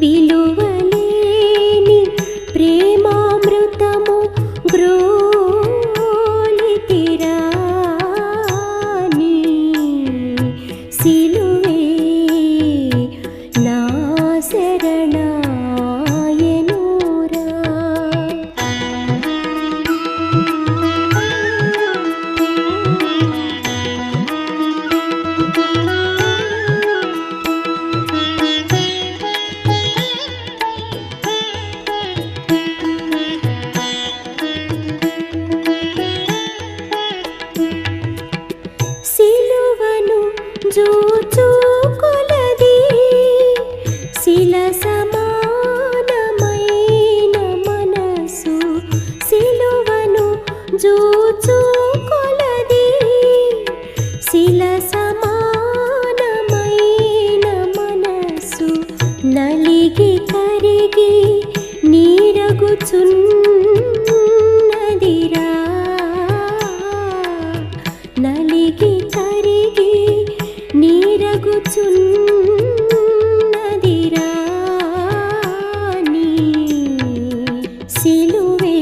Grillo. చూచుకొలది. శిల సమానమైన మనసు సిలువను చూచుకొలది. శిల సమానమైన మనసు నలిగి కరిగి నీరగుచున్న వెలుగుచున్నదిరా సిలువే.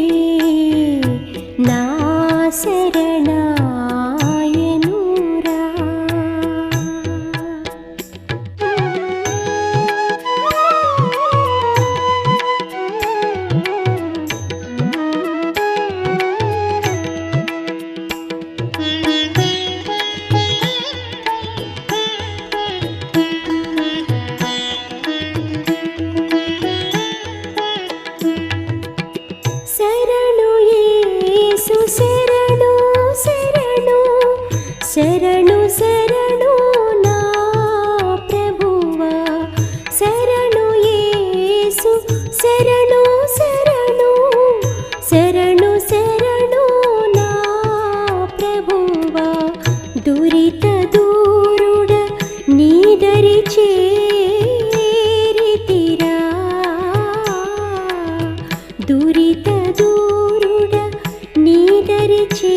దురిత దూరుడ నీదరి చేరితిరా. దురిత దూరుడ నీదరి చే